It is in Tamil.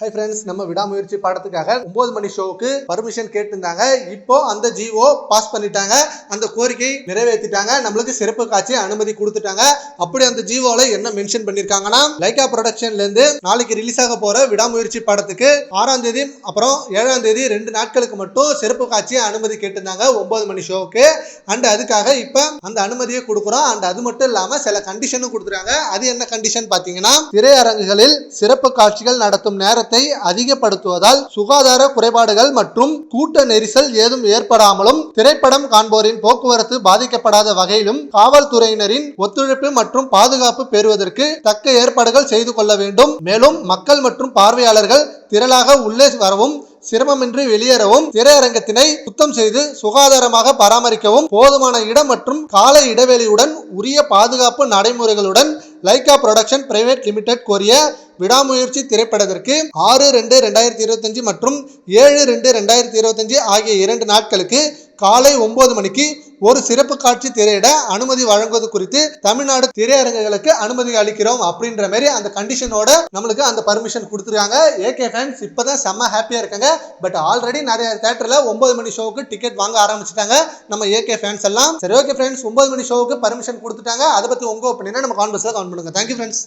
ஹை ஃப்ரெண்ட்ஸ் நம்ம விடாமுயற்சி படத்துக்காக ஒன்பது மணி ஷோவுக்கு பர்மிஷன் கேட்டிருந்தாங்க. இப்போ அந்த ஜிஓ பாஸ் பண்ணிட்டாங்க. அந்த கோரிக்கை நிறைவேற்றிட்டாங்க. நம்மளுக்கு சிறப்பு காட்சி அனுமதி கொடுத்துட்டாங்க. அப்படி அந்த ஜிஓல என்ன மென்ஷன் பண்ணிருக்காங்கன்னா லைகா ப்ரொடக்ஷன்ல இருந்து நாளைக்கு ரிலீஸ் ஆக போற விடாமுயற்சி படத்துக்கு ஆறாம் தேதி அப்புறம் ஏழாம் தேதி ரெண்டு நாட்களுக்கு மட்டும் சிறப்பு காட்சி அனுமதி கேட்டிருந்தாங்க ஒன்பது மணி ஷோவுக்கு அண்ட் அதுக்காக இப்போ அந்த அனுமதியை கொடுக்குறோம். அண்ட் அது மட்டும் இல்லாம சில கண்டிஷனும் கொடுத்துருக்காங்க அது என்ன கண்டிஷன் பாத்தீங்கன்னா திரையரங்குகளில் சிறப்பு காட்சிகள் நடத்தும் நேரம் நேரத்தை அதிகப்படுத்துவதால் சுகாதார குறைபாடுகள் மற்றும் கூட்ட நெரிசல் ஏதும் ஏற்படாமலும் திரைப்படம் காண்போரின் போக்குவரத்து பாதிக்கப்படாத வகையிலும் காவல்துறையினரின் ஒத்துழைப்பு மற்றும் பாதுகாப்பு பெறுவதற்கு தக்க ஏற்பாடுகள் செய்து கொள்ள வேண்டும். மேலும் மக்கள் மற்றும் பார்வையாளர்கள் திரளாக உள்ளே வரவும் சிரமமின்றி வெளியேறவும் திரையரங்கத்தினை சுத்தம் செய்து சுகாதாரமாக பராமரிக்கவும் போதுமான இடம் மற்றும் கால இடைவெளியுடன் உரிய பாதுகாப்பு நடைமுறைகளுடன் லைகா ப்ரொடக்ஷன் பிரைவேட் லிமிடெட் கோரிய விடாமுயற்சி திரைப்படத்திற்கு ஆறு ரெண்டு ரெண்டாயிரத்தி இருபத்தஞ்சு மற்றும் ஏழு ரெண்டு ரெண்டாயிரத்தி இருபத்தஞ்சு ஆகிய இரண்டு நாட்களுக்கு காலை ஒன்பது மணிக்கு ஒரு சிறப்பு காட்சி திரையிட அனுமதி வழங்குவது குறித்து தமிழ்நாடு திரையரங்குகளுக்கு அனுமதி அளிக்கிறோம் அப்படின்ற மாதிரி அந்த கண்டிஷனோட நம்மளுக்கு அந்த பர்மிஷன் கொடுத்துருக்காங்க. ஏகே ஃபேன்ஸ் இப்போதான் செம்ம ஹாப்பியா இருக்காங்க. பட் ஆல்ரெடி நிறைய தேட்டர்ல ஒன்பது மணி ஷோவுக்கு டிக்கெட் வாங்க ஆரம்பிச்சிட்டாங்க. நம்ம ஏகே ஃபேன்ஸ் எல்லாம். சரி ஓகே ஃப்ரெண்ட்ஸ் ஒன்பது மணி ஷோவுக்கு பர்மிஷன் கொடுத்துட்டாங்க. அதை பத்தி உங்க ஒப்பீனியனை நம்ம கான்வர்ஸ்ல கவுண்ட் பண்ணுங்க. Thank you friends